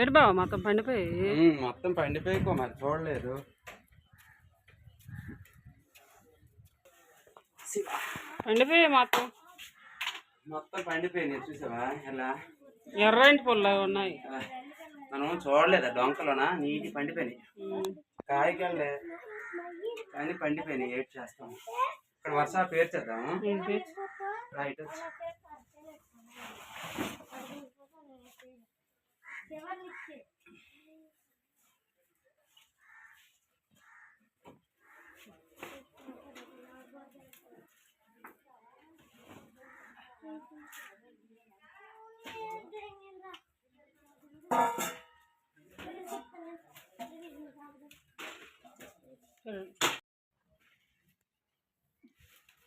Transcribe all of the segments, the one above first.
ఏడు బావ? మొత్తం పండిపోయి? మొత్తం పండిపోయి మరి చూడలేదు. పండిపోయి మొత్తం. మొత్తం పండిపోయినాయి చూసావా? ఎలా? ఎర్రంటి పుల్ల ఉన్నాయి. మనం చూడలేదా? డొంకలోన? నీటి పండిపోయినాయి. కాయకాయలే కానీ పండిపోయినాయి ఏడ్ చేస్తాము ఇక్కడ వర్ష పేర్చేద్దాము. రైట్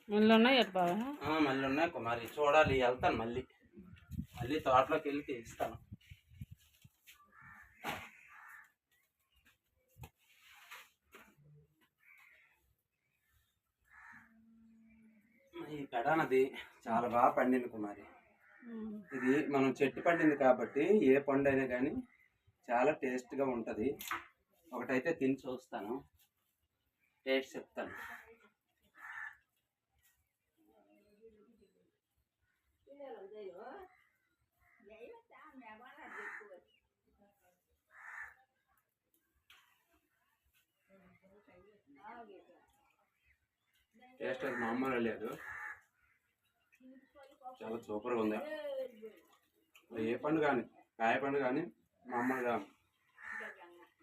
మళ్ళీ ఉన్నాయి ఎటు బావ ఆ, మళ్ళీ ఉన్నాయి కుమారి. చూడాలి వెళ్తాను మళ్ళీ. మళ్ళీ తోటలోకి వెళ్ళి తీస్తాను. ఈ పెడానది చాలా బాగా పండింది కుమారి. ఇది మనం చెట్టు పండింది కాబట్టి ఏ పండు అయినా కానీ చాలా టేస్ట్గా ఉంటుంది. ఒకటైతే తిని చూస్తాను. టేస్ట్ చెప్తాను. టేస్ట్ అది మామూలు లేదు. చాలా సూపర్గా ఉంది. ఏ పండు కానీ కాయ పండు కానీ మామూలుగా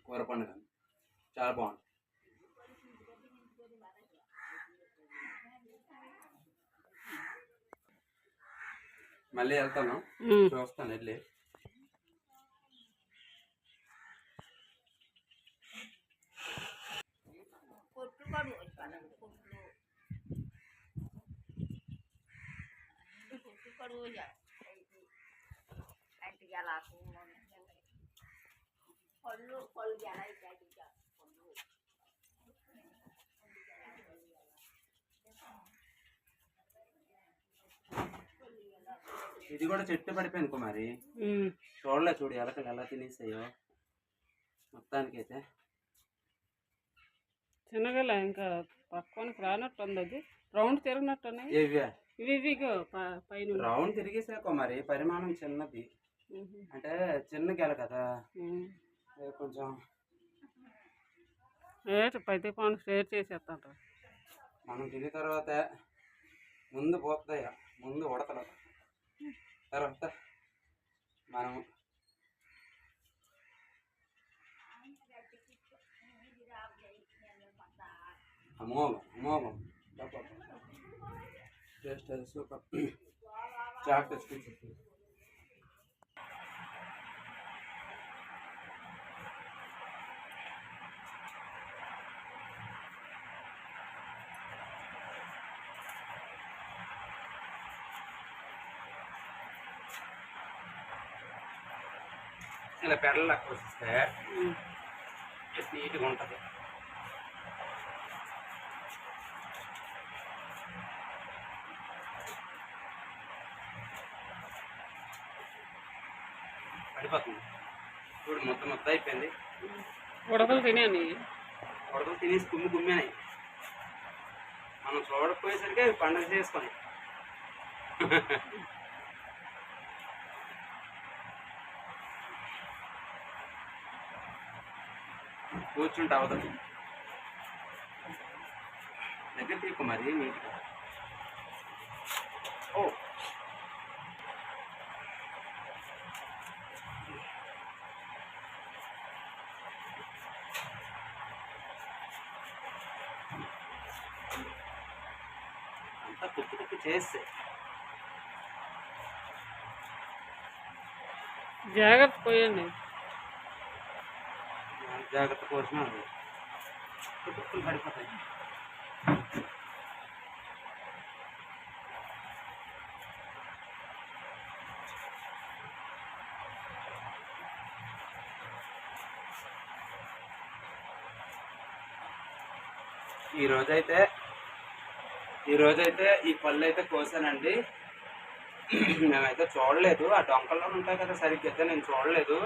కూర పండు కానీ చాలా బాగుంది మళ్ళీ వెళ్తాను. చూస్తాను వెళ్ళి. ఇది కూడా చెట్టు పడిపోయింది కుమారి. చూడలే చూడు ఎలకలు ఎలా తినేసాయో మొత్తానికైతే. చిన్నగల ఇంకా పక్కనకి రానట్టు ఉంది అది. రౌండ్ తిరిగినట్టు ఉన్నాయి ఇవే ఇవి పైన రౌండ్ తిరిగేసా కుమారి పరిమాణం చిన్నది. అంటే చిన్న గెల కదా కొంచెం. పైతే పౌండ్ షేర్ మనం తిన్న తర్వాత ముందు పోతాయి? ముందు ఉడతలు. తర్వాత మనం అమోఘం అమోఘం. టేస్ట్ అది సూపర్ చాక్లెట్ స్వీట్ ఇలా పెడల కోసిస్తే ఉమ్. నీట్గా ఉంటుంది పడిపోతుంది చూడు మొత్తం మొత్తం అయిపోయింది. ఉడకలు తినేని ఉడకలు తినేసి కుమ్మి కుమ్మినాయి మనం చూడకపోయేసరికి అవి పండగ చేసుకొని. కూర్చుంటే అవతల. దగ్గర తీకు మరి నీట్గా ఓ. కుక్కు కుక్కు చేస్తే జాగ్రత్త పోయండి జాగ్రత్త కోసం అది కుక్కులు పడిపోతాయి ఈ రోజైతే ఈ రోజైతే ఈ పళ్ళు అయితే కోసానండి. మేమైతే చూడలేదు. ఆ డొంకల్లో ఉంటాయి కదా సరిగ్గా నేను చూడలేదు.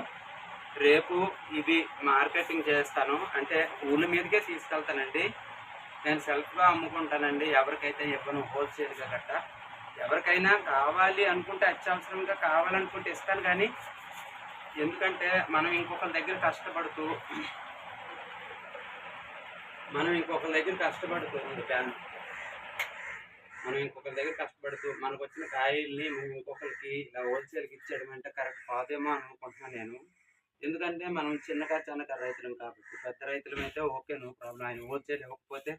రేపు ఇవి మార్కెటింగ్ చేస్తాను. అంటే ఊళ్ళ మీదకే తీసుకెళ్తానండి. నేను సెల్ఫ్గా అమ్ముకుంటానండి. ఎవరికైతే ఇవ్వను హోల్సేల్ గట్ట ఎవరికైనా కావాలి అనుకుంటే అత్యవసరంగా కావాలనుకుంటే ఇస్తాను కానీ ఎందుకంటే మనం ఇంకొకరి దగ్గర కష్టపడుతూ మనం ఇంకొకరి దగ్గర కష్టపడుతూ ఉంది ప్యాన్. మనం ఇంకొకరి దగ్గర కష్టపడుతూ మనకు వచ్చిన కాయల్ని మనం ఇంకొకరికి ఇలా హోల్సేల్కి ఇచ్చేయడం అంటే కరెక్ట్ కాదేమో అని అనుకుంటున్నాను నేను. ఎందుకంటే మనం చిన్నగా చిన్నక రైతులం కాబట్టి పెద్ద రైతులం అయితే ఓకే నువ్వు ప్రాబ్లం. ఆయన హోల్సేల్ ఇవ్వకపోతే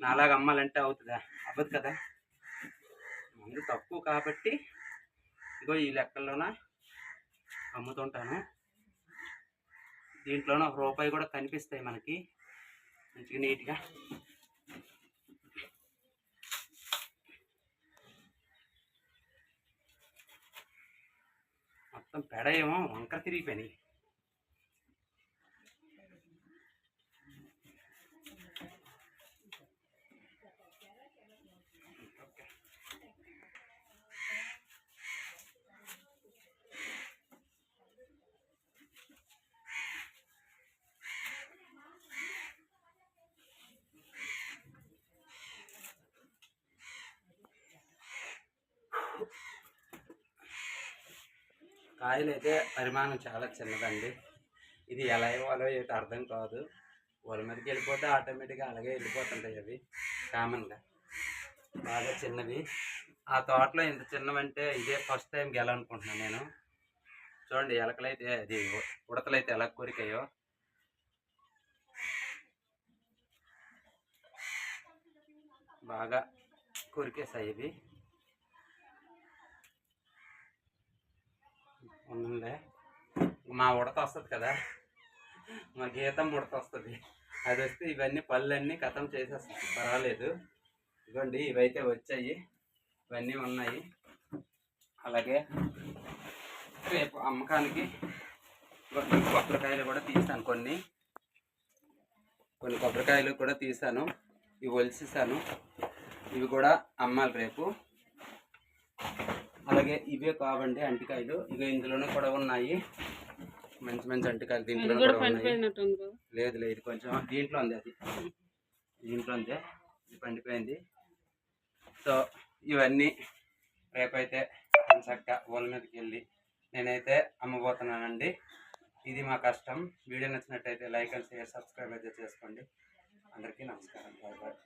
నాలాగా అమ్మాలంటే అవుతుందా? అవ్వదు కదా. మందు తక్కువ కాబట్టి ఇదిగో ఈ లెక్కల్లోన అమ్ముతుంటాను. దీంట్లోనూ ఒక రూపాయి కూడా కనిపిస్తాయి మనకి. మంచిగా నీట్గా మొత్తం పెడ ఏమో వంకర తిరిగిపోయినాయి. కాయలు అయితే పరిమాణం చాలా చిన్నదండి. ఇది ఎలా ఇవ్వాలో ఏంటి అర్థం కాదు. వాళ్ళ మీదకి వెళ్ళిపోతే ఆటోమేటిక్గా అలాగే వెళ్ళిపోతుంటాయి అవి కామన్గా. బాగా చిన్నవి. ఆ తోటలో ఇంత చిన్నవంటే ఇదే ఫస్ట్ టైం గెలనుకుంటున్నాను నేను. చూడండి ఎలకలైతే అది ఉడతలైతే ఎలా కోరికాయో. బాగా కొరికేసాయి ఇవి. ఉందండి. మా ఉడత వస్తుంది కదా. మా గీతం ఉడత వస్తుంది. అది వస్తే ఇవన్నీ పళ్ళన్నీ కథం చేసేస్తాయి పర్వాలేదు. ఇవ్వండి ఇవైతే వచ్చాయి. ఇవన్నీ ఉన్నాయి. అలాగే రేపు అమ్మకానికి కొబ్బరికాయలు కూడా తీసాను కొన్ని. కొన్ని కొబ్బరికాయలు కూడా తీసాను. ఇవి ఒలిసేసాను. ఇవి కూడా అమ్మాలి రేపు. అలాగే ఇవే కావండి అంటికాయలు. ఇక ఇందులోనే కూడా ఉన్నాయి. మంచి మంచి అంటికాయలు దీంట్లో కూడా ఉన్నాయి. లేదు లేదు కొంచెం దీంట్లో ఉంది అది. దీంట్లో ఉంది. ఇది పండిపోయింది. సో ఇవన్నీ రేపైతే చక్క ఊళ్ళ మీదకి వెళ్ళి నేనైతే అమ్మబోతున్నానండి. ఇది మా కష్టం. వీడియో నచ్చినట్టయితే లైక్ అండ్ షేర్ సబ్స్క్రైబ్ అయితే చేసుకోండి. అందరికీ నమస్కారం. Bye bye.